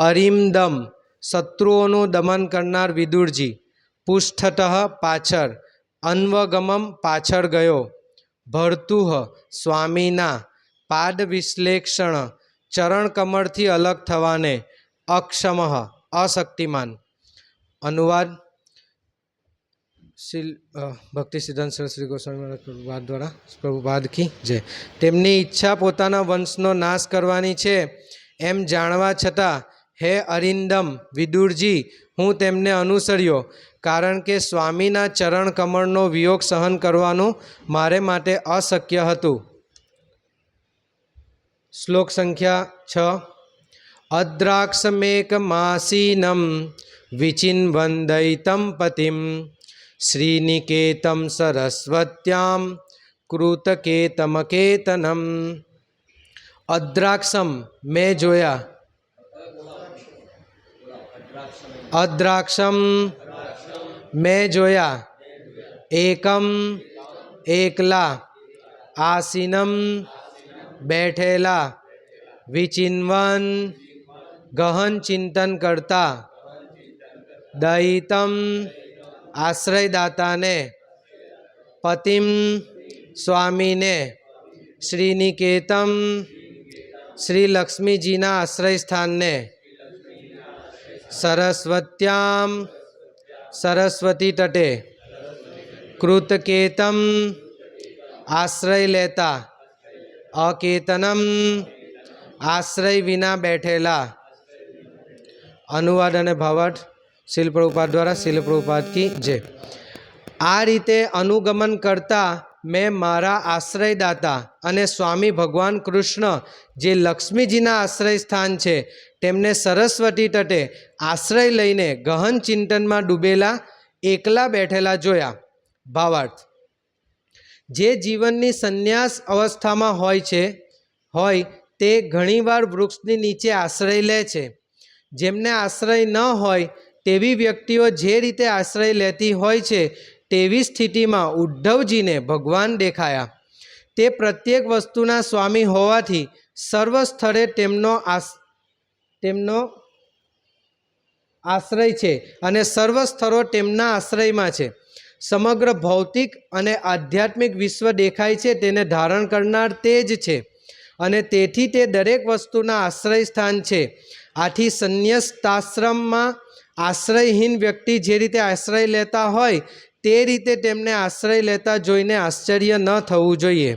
અરિમદમ શત્રુઓનું દમન કરનાર વિદુરજી. પૃષ્ઠતઃ પાછળ, અન્વગમમ પાછળ ગયો. ભરતુહ સ્વામીના પાદ વિશ્લેષણ ચરણ કમળથી અલગ થવાને અક્ષમઃ, અશક્તિમાન. અનુવાદ શિલ ભક્તિ સિદ્ધાંત શ્રી ગોસ્વામી મહારાજ દ્વારા, પ્રભુપાદ કી જય. તેમની ઈચ્છા પોતાના વંશનો નાશ કરવાની છે, એમ જાણવા છતાં હે અરિંદમ, વિદુરજી, હું તેમને અનુસર્યો, કારણ કે સ્વામીના ચરણ કમળનો વિયોગ સહન કરવાનું મારે માટે અશક્ય હતું. શ્લોક સંખ્યા છ. અદ્રાક્ષમેકમાસીનમ વિચિન્વંદયિતમ પતિમ શ્રીનિકેતમ સરસ્વત્યામ કૃતકેતમકેતનમ. અદ્રાક્ષમ, મેં જોયા અદ્રાક્ષમ મેં જોયા, એકમ એકલા, આસીનમ બેઠેલા, વિચિન્વન ગહન ચિંતન કરતા, દયિતમ આશ્રયદાતાને, પતિમ સ્વામીને, શ્રીનિકેતમ શ્રી લક્ષ્મીજીના આશ્રય સ્થાનને સરસ્વત્યામ સરસ્વતી તટે કૃતકેતમ આશ્રય લેતા અકેતનમ આશ્રય વિના બેઠેલા અનુવાદ અને ભાવાર્થ શિલ દ્વારા શિલ પ્રભુપાદ કી જય આ રીતે અનુગમન કરતા મેં મારા આશ્રયદાતા અને સ્વામી ભગવાન કૃષ્ણ જે લક્ષ્મીજીના આશ્રય સ્થાન છે તેમને સરસ્વતી તટે આશ્રય લઈને ગહન ચિંતનમાં ડૂબેલા, એકલા બેઠેલા જોયા. ભાવાર્થ, જે જીવનની સંન્યાસ અવસ્થામાં હોય છે, હોય તે ઘણીવાર વૃક્ષની નીચે આશ્રય લે છે. જેમને આશ્રય ન હોય, તેવી વ્યક્તિઓ જે રીતે આશ્રય લેતી હોય છે, તેવી સ્થિતિમાં ઉદ્ધવજીને ભગવાન દેખાયા. તે પ્રત્યેક વસ્તુના સ્વામી હોવાથી સર્વ સ્થળે તેમનો આસ તેમનો આશ્રય છે અને સર્વ સ્થળો તેમના આશ્રયમાં છે. સમગ્ર ભૌતિક અને આધ્યાત્મિક વિશ્વ દેખાય છે, તેને ધારણ કરનાર તે જ છે અને તેથી તે દરેક વસ્તુના આશ્રય સ્થાન છે. આથી સંન્યસ્તાશ્રમમાં આશ્રયહીન વ્યક્તિ જે રીતે આશ્રય લેતા હોય, તે રીતે તેમને આશ્રય લેતા જોઈને આશ્ચર્ય ન થવું જોઈએ.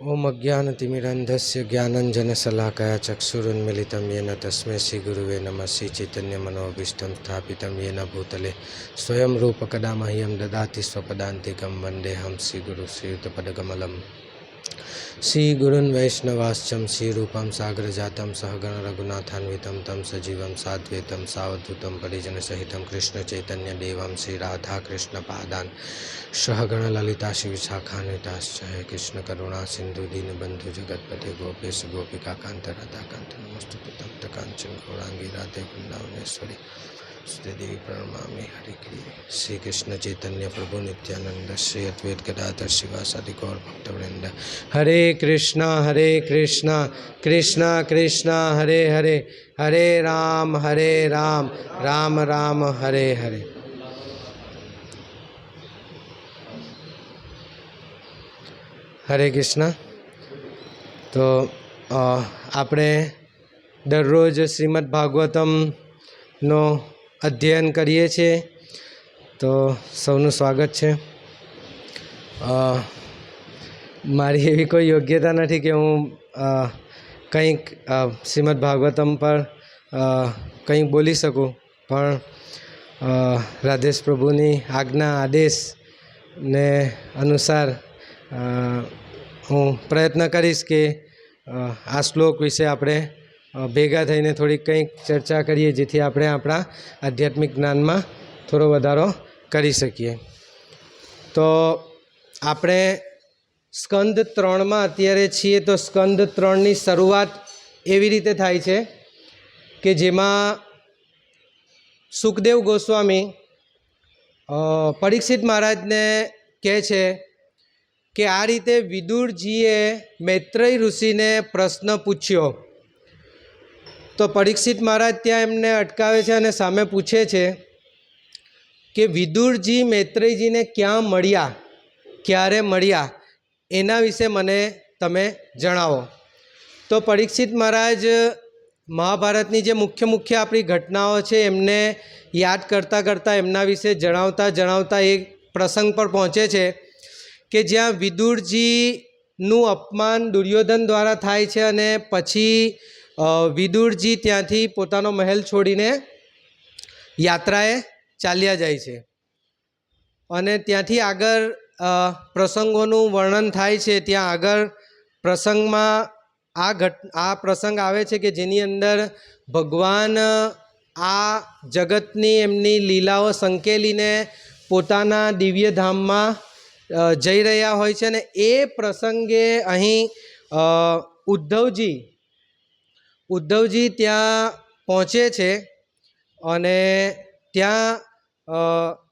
ઓમ અજ્ઞાનતિમિરંધસ્ય જ્ઞાનંજન શલાકયા ચક્ષુરુન્મિલિતમ યેન તસ્મે શ્રી ગુરુવે નમઃ શ્રી ચૈતન્ય મનોભીષ્ટમ સ્થાપિતમ યેન ભૂતલે સ્વયં રૂપકદા મહ્યમ દદાતિ સ્વપદાંતિકમ વંદેહમ શ્રી ગુરુ શ્રીયુતપદકમલમ શ્રી ગુરુન વૈષ્ણવાશ્ચમ શ્રી રૂપમ સાગર જાતમ સહગણ રઘુનાથાન્વિતમ તમ સજીવમ સાદ્વૈતમ સાવધૂતમ પરિજન સહિતમ કૃષ્ણ ચૈતન્ય દેવમ શ્રી રાધા કૃષ્ણ પાદાન સહગણ લલિતા શ્રી શાખાન્વિતાશ્ચ હે કૃષ્ણ કરુણા સિંધુ દીનબંધુ જગતપતિ ગોપેશ ગોપિકા કાંત રાધા કાંત નમસ્તુ તપ્ત કાંચન ગૌરાંગી રાધે વૃંદાવનેશ્વરી દેવી પ્રણમામી હરિ શ્રી કૃષ્ણ ચૈતન્ય પ્રભુ નિત્યાનંદ શ્રી અદ્વૈત ગદાધર શિવાસાદિ ગૌર ભક્તવૃંદ હરે કૃષ્ણ હરે કૃષ્ણ કૃષ્ણ કૃષ્ણ હરે હરે હરે રામ હરે રામ રામ રામ હરે હરે હરે કૃષ્ણ તો આપણે દરરોજ શ્રીમદ ભાગવતમનો અધ્યયન કરીએ છીએ, તો સૌનું સ્વાગત છે. મારી એવી કોઈ યોગ્યતા નથી કે હું કંઈક શ્રીમદ ભાગવતમ પર કંઈક બોલી શકું, પણ રાધેશ પ્રભુની આજ્ઞા, આદેશ ને અનુસાર હું પ્રયત્ન કરીશ કે આ શ્લોક વિશે આપણે ભેગા થઈને થોડીક કંઈક ચર્ચા કરીએ, જેથી આપણે આપણા આધ્યાત્મિક જ્ઞાનમાં થોડો વધારો કરી શકીએ. તો આપણે સ્કંદ ત્રણમાં અત્યારે છીએ, તો સ્કંદ ત્રણની શરૂઆત એવી રીતે થાય છે કે જેમાં સુખદેવ ગોસ્વામી પરીક્ષિત મહારાજને કહે છે કે આ રીતે વિદુરજીએ મૈત્રેય ઋષિને પ્રશ્ન પૂછ્યો. તો પરીક્ષિત મહારાજ ત્યાં એમને અટકાવે છે અને સામે પૂછે છે કે વિદુરજી મૈત્રેયજીને ક્યાં મળ્યા? ક્યારે મળ્યા? એના વિશે મને તમે જણાવો. તો પરીક્ષિત મહારાજ મહાભારતની જે મુખ્ય મુખ્ય આપણી ઘટનાઓ છે એમને યાદ કરતાં કરતાં એમના વિશે જણાવતા જણાવતા એક પ્રસંગ પર પહોંચે છે કે જ્યાં વિદુરજીનું અપમાન દુર્યોધન દ્વારા થાય છે અને પછી વિદુરજી ત્યાંથી પોતાનો મહેલ છોડીને યાત્રાએ ચાલ્યા જાય છે. અને ત્યાંથી આગળ પ્રસંગોનું વર્ણન થાય છે. ત્યાં આગળ પ્રસંગમાં આ ઘટ, આ પ્રસંગ આવે છે કે જેની અંદર ભગવાન, આ જગતની એમની લીલાઓ સંકેલીને પોતાના દિવ્ય ધામમાં જઈ રહ્યા હોય છે. અને એ પ્રસંગે અહીં ઉદ્ધવજી ઉદ્ધવજી ત્યાં પહોંચે છે અને ત્યાં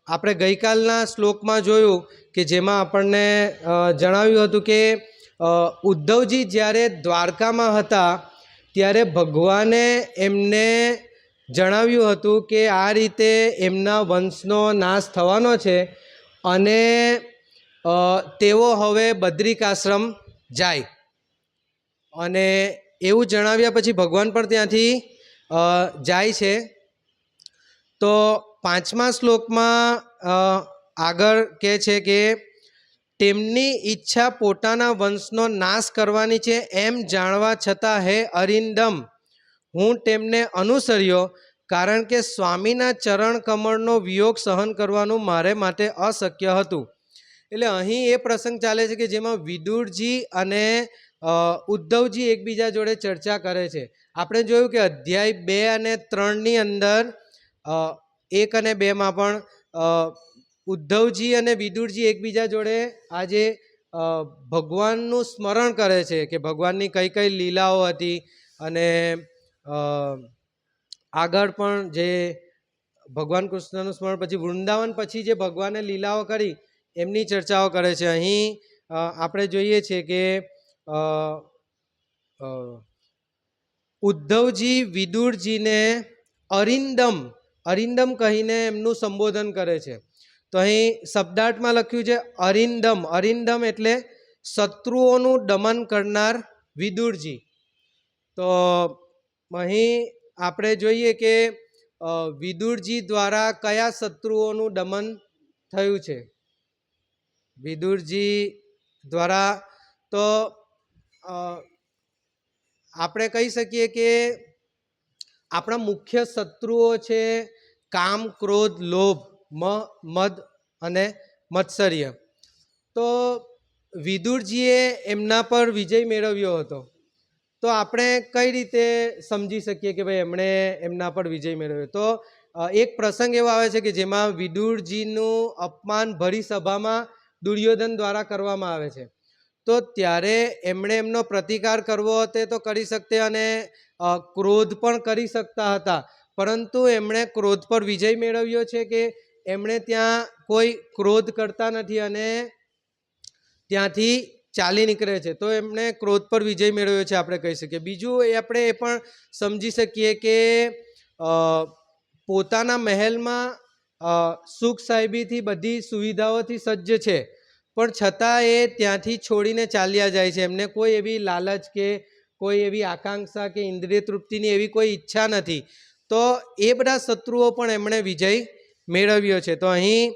આપણે ગઈકાલના શ્લોકમાં જોયું કે જેમાં આપણને જણાવ્યું હતું કે ઉદ્ધવજી જ્યારે દ્વારકામાં હતા ત્યારે ભગવાને એમને જણાવ્યું હતું કે આ રીતે એમના વંશનો નાશ થવાનો છે અને તેઓ હવે બદ્રિક આશ્રમ જાય. અને એવું જણાવ્યા પછી ભગવાન પણ ત્યાંથી જાય છે. તો પાંચમા શ્લોકમાં આગળ કહે છે કે, તેમની ઈચ્છા પોતાના વંશનો નાશ કરવાની છે એમ જાણવા છતાં હે અરિંદમ. હું તેમને અનુસર્યો કારણ કે સ્વામીના ચરણ કમળનો વિયોગ સહન કરવાનું મારે માટે અશક્ય હતું. એટલે અહીં એ પ્રસંગ ચાલે છે કે જેમાં વિદુરજી અને ઉદ્ધવજી એકબીજા જોડે ચર્ચા કરે છે. આપણે જોયું કે અધ્યાય બે અને ત્રણની અંદર એક અને બેમાં પણ ઉદ્ધવજી અને વિદુરજી એકબીજા જોડે આજે ભગવાનનું સ્મરણ કરે છે કે ભગવાનની કઈ કઈ લીલાઓ હતી અને આગળ પણ જે ભગવાન કૃષ્ણનું સ્મરણ, પછી વૃંદાવન પછી જે ભગવાને લીલાઓ કરી, એમની ચર્ચાઓ કરે છે. અહીં આપણે જોઈએ છીએ કે ઉદ્ધવજી વિદુરજીને અરિંદમ અરિંદમ કહીને એમનું સંબોધન કરે છે. તો અહીં શબ્દાર્થમાં લખ્યું છે અરિંદમ. અરિંદમ એટલે શત્રુઓનું દમન કરનાર વિદુરજી. તો અહીં આપણે જોઈએ કે વિદુરજી દ્વારા કયા શત્રુઓનું દમન થયું છે? વિદુરજી દ્વારા તો આપણે કહી શકીએ કે આપણા મુખ્ય શત્રુઓ છે કામ, ક્રોધ, લોભ, મ, મદ અને મત્સર્ય. તો વિદુરજીએ એમના પર વિજય મેળવ્યો હતો. તો આપણે કઈ રીતે સમજી શકીએ કે ભાઈ એમણે એમના પર વિજય મેળવ્યો? તો એક પ્રસંગ એવો આવે છે કે જેમાં વિદુરજીનું અપમાન ભરી સભામાં દુર્યોધન દ્વારા કરવામાં આવે છે. તો ત્યારે એમણે એમનો પ્રતિકાર કરવો હતો તો કરી શકતે અને ક્રોધ પણ કરી શકતા હતા. પરંતુ એમણે ક્રોધ પર વિજય મેળવ્યો છે કે એમણે ત્યાં કોઈ ક્રોધ કરતા નથી અને ત્યાંથી ચાલી નીકળે છે. તો એમણે ક્રોધ પર વિજય મેળવ્યો છે આપણે કહી શકીએ. બીજું એ આપણે એ પણ સમજી શકીએ કે પોતાના મહેલમાં સુખ સાહેબીથી બધી સુવિધાઓથી સજ્જ છે. પણ છતાં એ ત્યાંથી છોડીને ચાલ્યા જાય છે. એમને કોઈ એવી લાલચ કે કોઈ એવી આકાંક્ષા કે ઇન્દ્રિય તૃપ્તિની એવી કોઈ ઈચ્છા નથી. તો એ બધા શત્રુઓ પણ એમણે વિજય મેળવ્યો છે. તો અહીં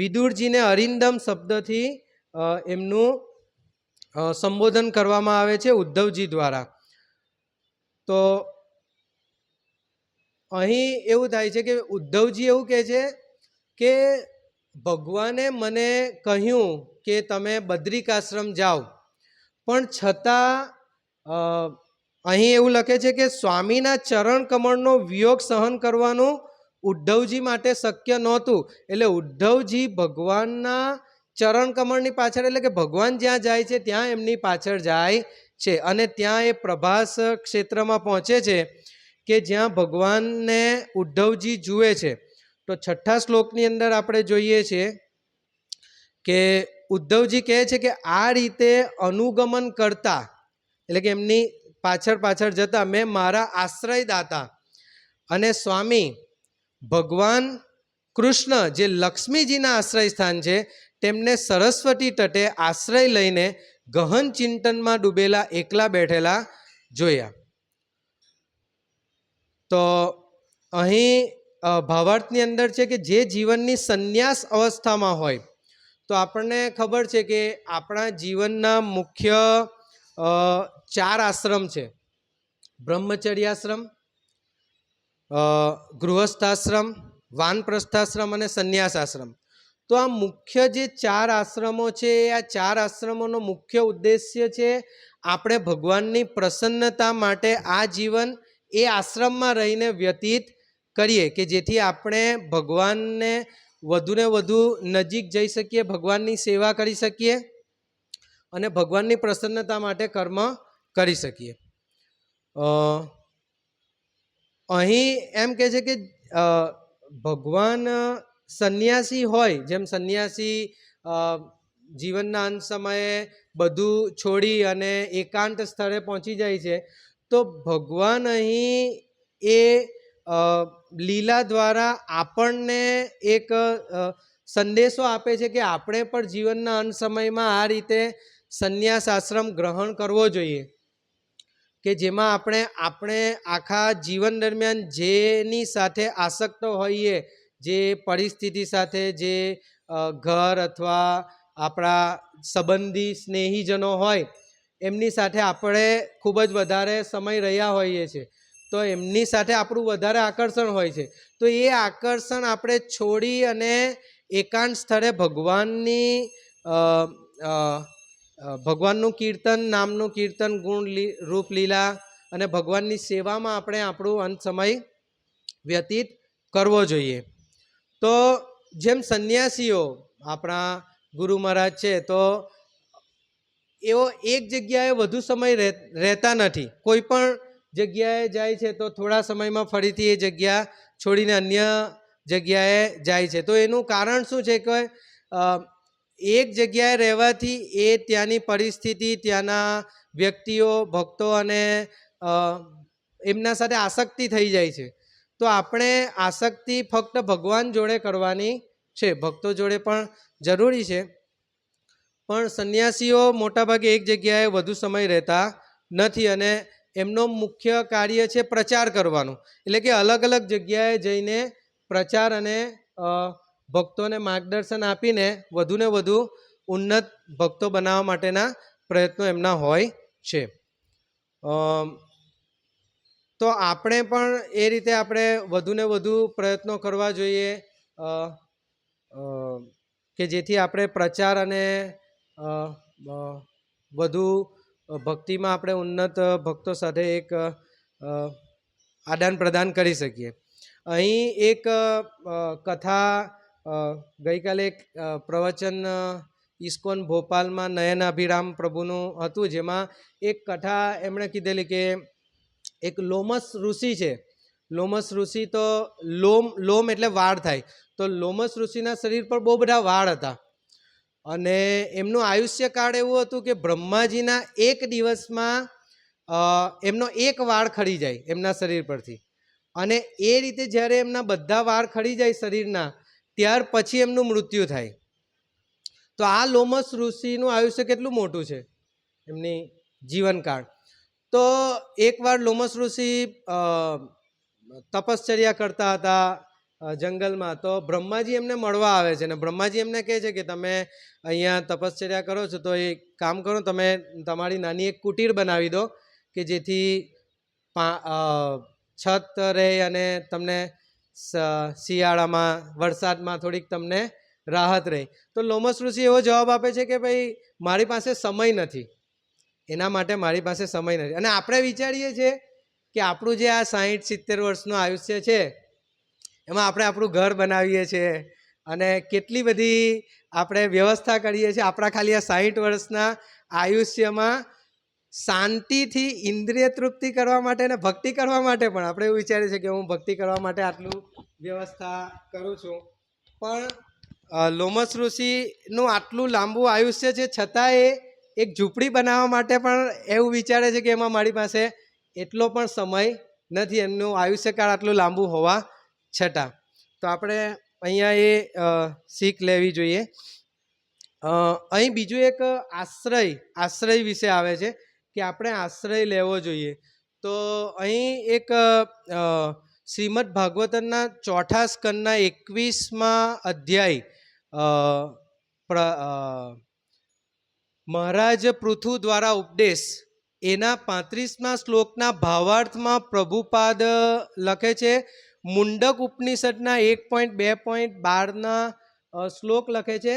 વિદુરજીને અરિંદમ શબ્દથી એમનું સંબોધન કરવામાં આવે છે ઉદ્ધવજી દ્વારા. તો અહીં એવું થાય છે કે ઉદ્ધવજી એવું કહે છે કે ભગવાને મને કહ્યું કે તમે બદ્રિક આશ્રમ જાઓ. પણ છતાં અહીં એવું લખે છે કે સ્વામીના ચરણ કમળનો વિયોગ સહન કરવાનું ઉદ્ધવજી માટે શક્ય નહોતું. એટલે ઉદ્ધવજી ભગવાનના ચરણ કમળની પાછળ, એટલે કે ભગવાન જ્યાં જાય છે, ત્યાં એમની પાછળ જાય છે. અને ત્યાં એ પ્રભાસ ક્ષેત્રમાં પહોંચે છે કે જ્યાં ભગવાનને ઉદ્ધવજી જુએ છે. તો છઠ્ઠા શ્લોકની અંદર આપણે જોઈએ છીએ કે ઉદ્ધવજી કહે છે કે આ રીતે અનુગમન કરતા, એટલે કે એમની પાછળ પાછળ જતાં મેં મારા આશ્રયદાતા અને સ્વામી ભગવાન કૃષ્ણ જે લક્ષ્મીજીના આશ્રય સ્થાન છે, તેમને સરસ્વતી તટે આશ્રય લઈને ગહન ચિંતનમાં ડૂબેલા, એકલા બેઠેલા જોયા. તો અહીં ભાવાર્થની અંદર છે કે જે જીવનની સંન્યાસ અવસ્થામાં હોય, તો આપણને ખબર છે કે આપણા જીવનના મુખ્ય ચાર આશ્રમ છે. બ્રહ્મચર્યાશ્રમ ગૃહસ્થાશ્રમ, વાનપ્રસ્થાશ્રમ અને સંન્યાસાશ્રમ. તો આ મુખ્ય જે ચાર આશ્રમો છે, એ આ ચાર આશ્રમોનો મુખ્ય ઉદ્દેશ્ય છે આપણે ભગવાનની પ્રસન્નતા માટે આ જીવન એ આશ્રમમાં રહીને વ્યતીત કરીએ કે જેથી આપણે ભગવાનને વધુને વધુ નજીક જઈ શકીએ, ભગવાનની સેવા કરી શકીએ અને ભગવાનની પ્રસન્નતા માટે કર્મ કરી શકીએ. અહીં એમ કહે છે કે ભગવાન સંન્યાસી હોય, જેમ સંન્યાસી જીવનના અંત સમયે બધું છોડી અને એકાંત સ્થળે પહોંચી જાય છે, તો ભગવાન અહીં એ લીલા દ્વારા આપણને એક સંદેશો આપે છે કે આપણે પણ જીવનના અંત સમયમાં આ રીતે સંન્યાસ આશ્રમ ગ્રહણ કરવો જોઈએ. કે જેમાં આપણે આપણે આખા જીવન દરમિયાન જેની સાથે આસક્ત હોઈએ, જે પરિસ્થિતિ સાથે, જે ઘર અથવા આપણા સંબંધી સ્નેહીજનો હોય, એમની સાથે આપણે ખૂબ જ વધારે સમય રહ્યા હોઈએ છીએ. તો એમની સાથે આપણું વધારે આકર્ષણ હોય છે. તો એ આકર્ષણ આપણે છોડી અને એકાંત સ્થળે ભગવાનની ભગવાનનું કીર્તન, નામનું કીર્તન, ગુણ, લી- રૂપ, લીલા અને ભગવાનની સેવામાં આપણે આપણું અંત સમય વ્યતીત કરવો જોઈએ. તો જેમ સંન્યાસીઓ આપણા ગુરુ મહારાજ છે, તો એઓ એક જગ્યાએ વધુ સમય રહે- રહેતા નથી. કોઈ પણ જગ્યાએ જાય છે તો થોડા સમયમાં ફરીથી એ જગ્યા છોડીને અન્ય જગ્યાએ જાય છે. તો એનું કારણ શું છે કે એક જગ્યાએ રહેવાથી એ ત્યાંની પરિસ્થિતિ, ત્યાંના વ્યક્તિઓ, ભક્તો અને એમના સાથે આસક્તિ થઈ જાય છે. તો આપણે આસક્તિ ફક્ત ભગવાન જોડે કરવાની છે. ભક્તો જોડે પણ જરૂરી છે. પણ સંન્યાસીઓ મોટાભાગે એક જગ્યાએ વધુ સમય રહેતા નથી અને એમનો મુખ્ય કાર્ય છે પ્રચાર કરવાનું. એટલે કે અલગ અલગ જગ્યાએ જઈને પ્રચાર અને ભક્તોને માર્ગદર્શન આપીને વધુને વધુ ઉન્નત ભક્તો બનાવવા માટેના પ્રયત્નો એમના હોય છે. તો આપણે પણ એ રીતે આપણે વધુને વધુ પ્રયત્નો કરવા જોઈએ. કે જેથી આપણે પ્રચાર અને વધુ ભક્તિમાં આપણે ઉન્નત ભક્તો સાથે એક આદાન પ્રદાન કરી શકીએ. અહીં એક કથા ગઈકાલે એક પ્રવચન ઇસ્કોન ભોપાલમાં નયન અભિરામ પ્રભુનું હતું, જેમાં એક કથા એમણે કીધેલી કે એક લોમસ ઋષિ છે. લોમસ ઋષિ તો લોમ લોમ એટલે વાળ થાય. તો લોમસ ઋષિના શરીર પર બહુ બધા વાળ હતા. અને એમનું આયુષ્યકાળ એવું હતું કે બ્રહ્માજીના એક દિવસમાં એમનો એક વાળ ખડી જાય એમના શરીર પરથી. અને એ રીતે જ્યારે એમના બધા વાળ ખડી જાય શરીરના, ત્યાર પછી એમનું મૃત્યુ થાય. તો આ લોમસ ઋષિનું આયુષ્ય કેટલું મોટું છે? એમની જીવનકાળ તો એકવાર લોમસ ઋષિ તપશ્ચર્યા કરતા હતા. જંગલમાં. તો બ્રહ્માજી એમને મળવા આવે છે અને બ્રહ્માજી એમને કહે છે કે તમે અહીંયા તપશ્ચર્યા કરો છો તો એક કામ કરો, તમે તમારી નાની એક કુટીર બનાવી દો કે જેથી છત રહે અને તમને શિયાળામાં, વરસાદમાં થોડીક તમને રાહત રહે. તો લોમસ ઋષિ એવો જવાબ આપે છે કે ભાઈ, મારી પાસે સમય નથી. એના માટે મારી પાસે સમય નથી. અને આપણે વિચારીએ છીએ કે આપણું જે આ સાહીઠ સિત્તેર વર્ષનું આયુષ્ય છે એમાં આપણે આપણું ઘર બનાવીએ છીએ અને કેટલી બધી આપણે વ્યવસ્થા કરીએ છીએ. આપણા ખાલી આ સાહીઠ વર્ષના આયુષ્યમાં શાંતિથી ઇન્દ્રિય તૃપ્તિ કરવા માટે અને ભક્તિ કરવા માટે પણ આપણે એવું વિચારીએ છીએ કે હું ભક્તિ કરવા માટે આટલું વ્યવસ્થા કરું છું. પણ લોમસ ઋષિનું આટલું લાંબુ આયુષ્ય છે છતાં એ એક ઝૂંપડી બનાવવા માટે પણ એવું વિચારે છે કે એમાં મારી પાસે એટલો પણ સમય નથી. એમનું આયુષ્યકાળ આટલું લાંબુ હોવા છતાં. તો આપણે અહીંયા એ શીખ લેવી જોઈએ. અહીં બીજું એક આશ્રય આશ્રય વિશે આવે છે કે આપણે આશ્રય લેવો જોઈએ. તો અહીં એક શ્રીમદ ભાગવતનના ચોથા સ્કંદના એકવીસમાં અધ્યાય મહારાજ પૃથુ દ્વારા ઉપદેશ, એના પાંત્રીસમાં શ્લોકના ભાવાર્થમાં પ્રભુપાદ લખે છે મુંડક ઉપનિષદના એક પોઈન્ટ બે પોઈન્ટ બારના શ્લોક લખે છે,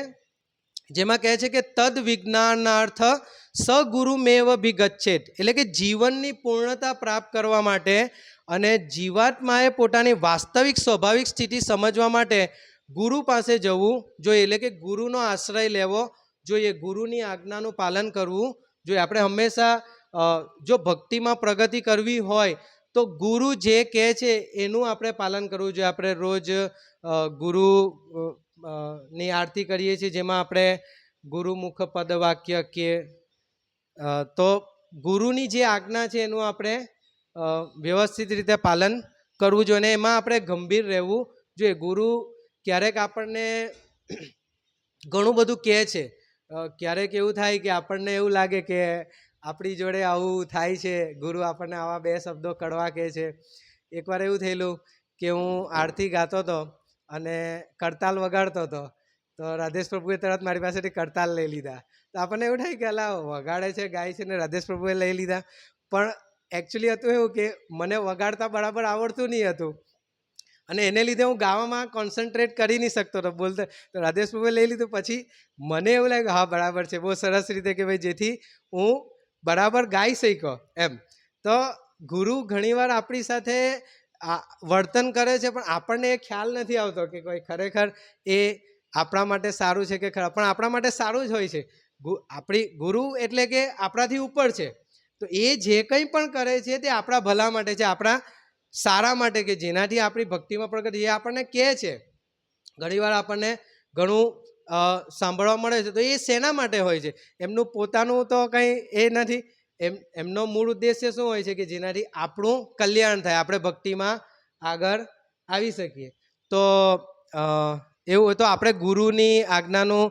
જેમાં કહે છે કે તદ વિજ્ઞાનાર્થ સગુરુમેવ ભિગચ્છેત એટલે કે જીવનની પૂર્ણતા પ્રાપ્ત કરવા માટે અને જીવાત્માએ પોતાની વાસ્તવિક, સ્વાભાવિક સ્થિતિ સમજવા માટે ગુરુ પાસે જવું જોઈએ. એટલે કે ગુરુનો આશ્રય લેવો જોઈએ. ગુરુની આજ્ઞાનું પાલન કરવું જોઈએ. આપણે હંમેશા જો ભક્તિમાં પ્રગતિ કરવી હોય તો ગુરુ જે કહે છે, એનું આપણે પાલન કરવું જોઈએ. આપણે રોજ ગુરુ ની આરતી કરીએ છીએ, જેમાં આપણે ગુરુમુખ પદ વાક્ય કે તો ગુરુની જે આજ્ઞા છે, એનું આપણે વ્યવસ્થિત રીતે પાલન કરવું જોઈએ અને એમાં આપણે ગંભીર રહેવું જોઈએ. ગુરુ ક્યારેક આપણને ઘણું બધું કહે છે. ક્યારેક એવું થાય કે આપણને એવું લાગે કે આપણી જોડે આવું થાય છે. ગુરુ આપણને આવા બે શબ્દો કડવા કહે છે. એકવાર એવું થયેલું કે હું આરતી ગાતો હતો અને કરતાલ વગાડતો હતો, તો રાધેશ પ્રભુએ તરત મારી પાસેથી કરતાલ લઈ લીધા. તો આપણને એવું થાય કે અલા, વગાડે છે, ગાય છે ને રાધેશ પ્રભુએ લઈ લીધા. પણ એકચ્યુઅલી હતું એવું કે મને વગાડતા બરાબર આવડતું નહીં હતું. અને એને લીધે હું ગાવામાં કોન્સન્ટ્રેટ કરી નહીં શકતો હતો. બોલતો, તો રાધેશ પ્રભુએ લઈ લીધું. પછી મને એવું લાગ્યું, હા, બરાબર છે. બહુ સરસ રીતે કે ભાઈ જેથી હું બરાબર ગાઈ શીખો, એમ. તો ગુરુ ઘણીવાર આપણી સાથે વર્તન કરે છે, પણ આપણને એ ખ્યાલ નથી આવતો કે કોઈ ખરેખર એ આપણા માટે સારું છે કે ખરા પણ આપણા માટે સારું જ હોય છે. આપણી ગુરુ એટલે કે આપણાથી ઉપર છે. તો એ જે કંઈ પણ કરે છે તે આપણા ભલા માટે છે, આપણા સારા માટે કે જેનાથી આપણી ભક્તિમાં પ્રગતિ, એ આપણને કહે છે. ઘણીવાર આપણને ઘણું સાંભળવા મળે છે. તો એ શેના માટે હોય છે? એમનું પોતાનું તો કંઈ એ નથી. એમ, એમનો મૂળ ઉદ્દેશ્ય શું હોય છે કે જેનાથી આપણું કલ્યાણ થાય, આપણે ભક્તિમાં આગળ આવી શકીએ. તો એવું હોય તો આપણે ગુરુની આજ્ઞાનું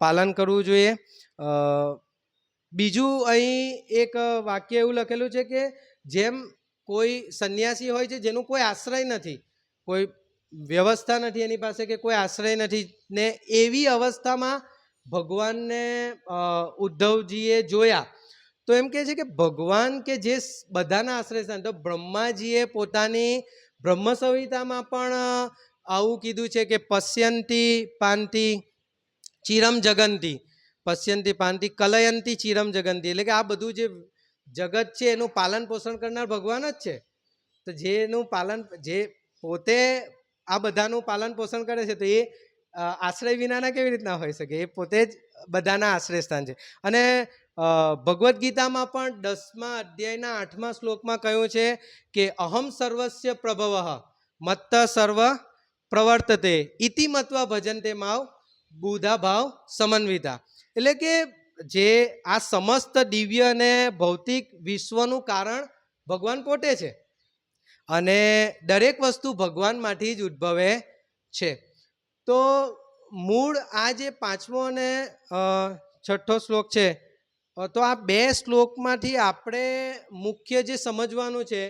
પાલન કરવું જોઈએ. બીજું અહીં એક વાક્ય એવું લખેલું છે કે જેમ કોઈ સંન્યાસી હોય છે, જેનું કોઈ આશ્રય નથી, કોઈ વ્યવસ્થા નથી એની પાસે કે કોઈ આશ્રય નથી. ને એવી અવસ્થામાં ભગવાનને ઉદ્ધવજીએ જોયા. તો એમ કહે છે કે ભગવાન કે જે બધાના આશ્રય સ્થાન, તો બ્રહ્માજીએ પોતાની બ્રહ્મ સંહિતામાં પણ આવું કીધું છે કે પશ્યંતી પાંતિ ચિરમ જગંતી. પશ્યંતી પાંતિ કલયંતી ચિરમ જગંતી. એટલે કે આ બધું જે જગત છે, એનું પાલન પોષણ કરનાર ભગવાન જ છે. તો જેનું પાલન, જે પોતે આ બધાનું પાલન પોષણ કરે છે, તો એ આશ્રય વિનાના કેવી રીતના હોઈ શકે? એ પોતે જ બધાના આશ્રય સ્થાન છે. અને ભગવદ્ ગીતામાં પણ દસમા અધ્યાયના આઠમા શ્લોકમાં કહ્યું છે કે, અહમ સર્વસ્ય પ્રભવ, મત્ત સર્વ પ્રવર્તતે, ઇતિ મત્વા ભજનતે માવ બુધા ભાવ સમન્વિતા. એટલે કે, જે આ સમસ્ત દિવ્ય અને ભૌતિક વિશ્વનું કારણ ભગવાન પોતે છે. અને દરેક વસ્તુ ભગવાનમાંથી જ ઉદ્ભવે છે. તો મૂળ આ જે પાંચમો અને છઠ્ઠો શ્લોક છે તો આ બે શ્લોકમાંથી આપણે મુખ્ય જે સમજવાનું છે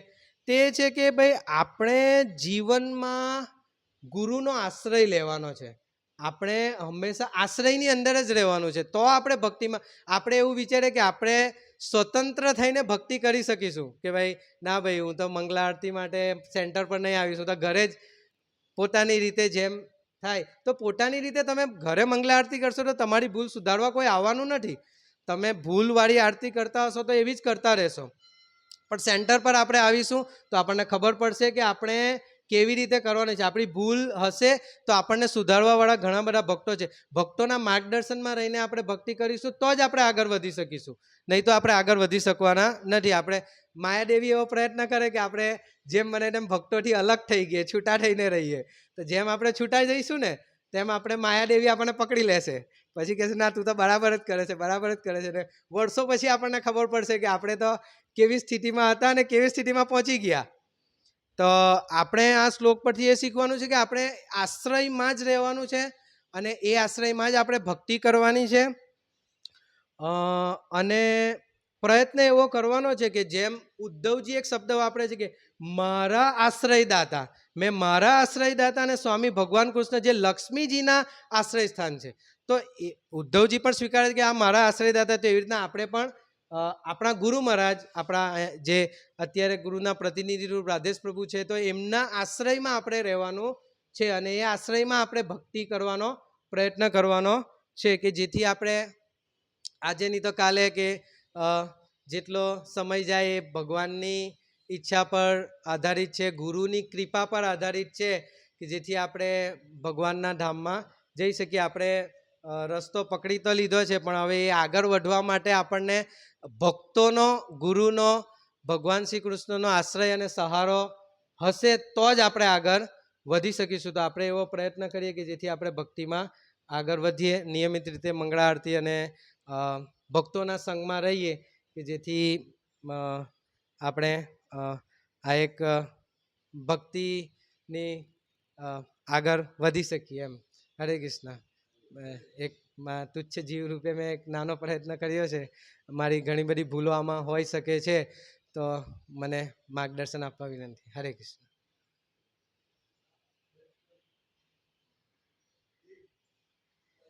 તે છે કે ભાઈ આપણે જીવનમાં ગુરુનો આશ્રય લેવાનો છે. આપણે હંમેશા આશ્રયની અંદર જ રહેવાનું છે. તો આપણે ભક્તિમાં, આપણે એવું વિચારે કે આપણે સ્વતંત્ર થઈને ભક્તિ કરી શકીશું કે ભાઈ, ના ભાઈ, હું તો મંગલા આરતી માટે સેન્ટર પર નહીં આવીશું તો ઘરે જ પોતાની રીતે જેમ થાય. તો પોતાની રીતે તમે ઘરે મંગલા આરતી કરશો તો તમારી ભૂલ સુધારવા કોઈ આવવાનું નથી. તમે ભૂલવાળી આરતી કરતા હશો તો એવી જ કરતા રહેશો. પણ સેન્ટર પર આપણે આવીશું તો આપણને ખબર પડશે કે આપણે કેવી રીતે કરવાની છે? આપણી ભૂલ હશે તો આપણને સુધારવાવાળા ઘણા બધા ભક્તો છે. ભક્તોના માર્ગદર્શનમાં રહીને આપણે ભક્તિ કરીશું તો જ આપણે આગળ વધી શકીશું. નહીં તો આપણે આગળ વધી શકવાના નથી. આપણે માયાદેવી એવો પ્રયત્ન કરે કે આપણે જેમ બને તેમ ભક્તોથી અલગ થઈ ગઈએ, છૂટા થઈને રહીએ. તો જેમ આપણે છૂટા જઈશું ને, તેમ આપણે માયાદેવી આપણને પકડી લેશે. પછી કહેશે, ના, તું તો બરાબર જ કરે છે, બરાબર જ કરે છે. ને વર્ષો પછી આપણને ખબર પડશે કે આપણે તો કેવી સ્થિતિમાં હતા અને કેવી સ્થિતિમાં પહોંચી ગયા. તો આપણે આ શ્લોક પરથી એ શીખવાનું છે કે આપણે આશ્રયમાં જ રહેવાનું છે અને એ આશ્રયમાં જ આપણે ભક્તિ કરવાની છે. અને પ્રયત્ન એવો કરવાનો છે કે જેમ ઉદ્ધવજી એક શબ્દ વાપરે છે કે મારા આશ્રયદાતા, મેં મારા આશ્રયદાતા અને સ્વામી ભગવાન કૃષ્ણ જે લક્ષ્મીજીના આશ્રય સ્થાન છે. તો એ ઉદ્ધવજી પણ સ્વીકારે છે કે આ મારા આશ્રયદાતા તો એવી રીતના આપણે પણ આપણા ગુરુ મહારાજ, આપણા જે અત્યારે ગુરુના પ્રતિનિધિ રૂપ રાધેશ પ્રભુ છે, તો એમના આશ્રયમાં આપણે રહેવાનું છે અને એ આશ્રયમાં આપણે ભક્તિ કરવાનો પ્રયત્ન કરવાનો છે કે જેથી આપણે આજે નહીં તો કાલે કે જેટલો સમય જાય એ ભગવાનની ઈચ્છા પર આધારિત છે, ગુરુની કૃપા પર આધારિત છે કે જેથી આપણે ભગવાનના ધામમાં જઈ શકીએ. આપણે રસ્તો પકડી તો લીધો છે, પણ હવે એ આગળ વધવા માટે આપણને ભક્તોનો, ગુરુનો, ભગવાન શ્રી કૃષ્ણનો આશ્રય અને સહારો હશે તો જ આપણે આગળ વધી શકીશું. તો આપણે એવો પ્રયત્ન કરીએ કે જેથી આપણે ભક્તિમાં આગળ વધીએ, નિયમિત રીતે મંગળા આરતી અને ભક્તોના સંગમાં રહીએ કે જેથી આપણે આ એક ભક્તિની આગળ વધી શકીએ એમ. હરે કૃષ્ણ. એક મા- તુચ્છ જીવ રૂપે મેં એક નાનો પ્રયત્ન કર્યો છે. મારી ઘણી બધી ભૂલો આમાં હોઈ શકે છે. તો મને માર્ગદર્શન આપવા વિનંતી. હરે કૃષ્ણ.